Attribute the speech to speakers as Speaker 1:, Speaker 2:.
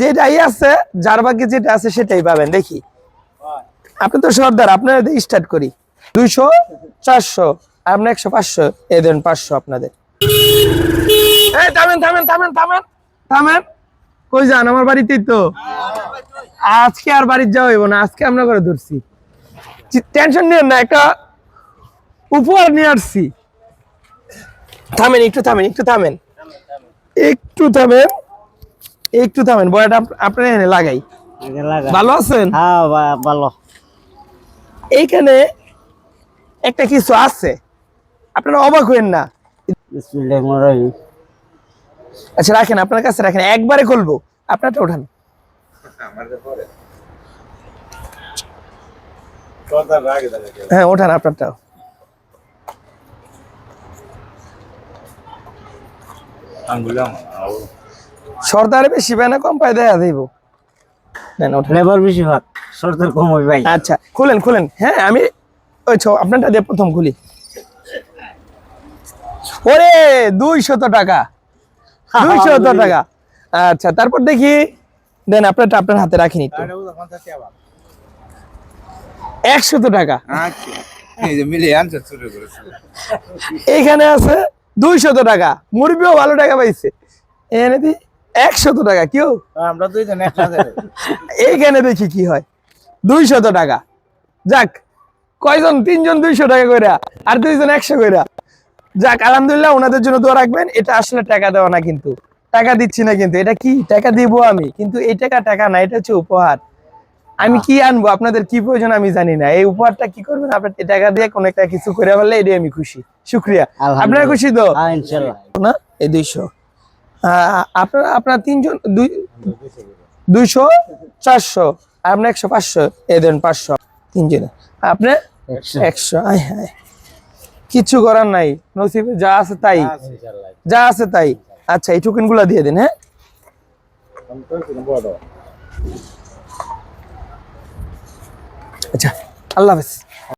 Speaker 1: যেটাই আছে, যার ভাগ্যে যেটা আছে সেটাই পাবেন, দেখি। আপনি তো সর্দার, আপনার স্টার্ট করি। দুইশো, চারশো আপনার একশো, পাঁচশো এ দেন পাঁচশো আপনাদের। বাড়িতেই তো। আজকে আর যাওয়া হইব না, আজকে আমরা ধরছি। টেনশন না, একটা উপহার নিয়ে আসছি। থামেন, একটু থামেন একটু থামেন। একটু থামেন। একটু থামেন বয়াটা আপ- আপনার এখানে লাগাই। ভালো আছেন?
Speaker 2: হ্যাঁ ভালো।
Speaker 1: এইখানে একটা কিছু আছে। আপনারা অবাক হইেন না?
Speaker 2: বিসমিল্লাহির
Speaker 1: আচ্ছা রাখেন আপনার কাছে রাখেন একবারে খুলবো। আপনারটা ওঠান। হ্যাঁ ওঠান আপনারটাও। সর্দারে বেশি পায় না কম পায় দেখা দিব নেন
Speaker 2: বেশি ভাগ সরকার কম হয় ভাই।
Speaker 1: আচ্ছা খুলেন খুলেন। হ্যাঁ আমি ওই ছো আপনারটা দিয়ে প্রথম খুলি। ওরে দুইশত টাকা। দুইশত টাকা। আচ্ছা তারপর দেখি। দেন আপনারটা আপনার হাতে রাখিনি একটু একশত টাকা।
Speaker 3: করেছে।
Speaker 1: এইখানে আছে দুইশত টাকা। মুরবিও ভালো টাকা পাইছে। এখানে দি। একশত টাকা কেউ?
Speaker 3: আমরা দুইজন
Speaker 1: এইখানে দেখি কি হয়। দুইশত টাকা। যাক কয়জন? তিনজন দুইশো টাকা কইরা আর দুইজন একশো কইরা। যাক আলহামদুলিল্লাহ ওনাদের জন্য দোয়া রাখবেন। এটা আসলে টাকা দেওয়া না কিন্তু। টাকা দিচ্ছি না কিন্তু। এটা কি? টাকা দিব আমি। কিন্তু এই টাকা টাকা না এটা হচ্ছে উপহার। আমি কি আনব? আপনাদের কি প্রয়োজন আমি জানি না। এই উপহারটা কি করবেন? আপনার এই টাকা দিয়ে কোনো একটা কিছু করে ফেললে এটাই আমি খুশি। শুক্রিয়া। আপনারা খুশি তো?
Speaker 2: হ্যাঁ
Speaker 1: না? এই দুইশো। আপনার আপনার তিনজন দুই দুইশো চারশো আপনার একশো পাঁচশো এ দেন পাঁচশো তিনজনে। আপনার
Speaker 2: একশো।
Speaker 1: আয় হায়। কিচ্ছু করার নাই নসিবে যা আছে তাই। যা আছে তাই। আচ্ছা এই টোকেনগুলা দিয়ে দিন হ্যাঁ? আচ্ছা আল্লাহ হাফেজ।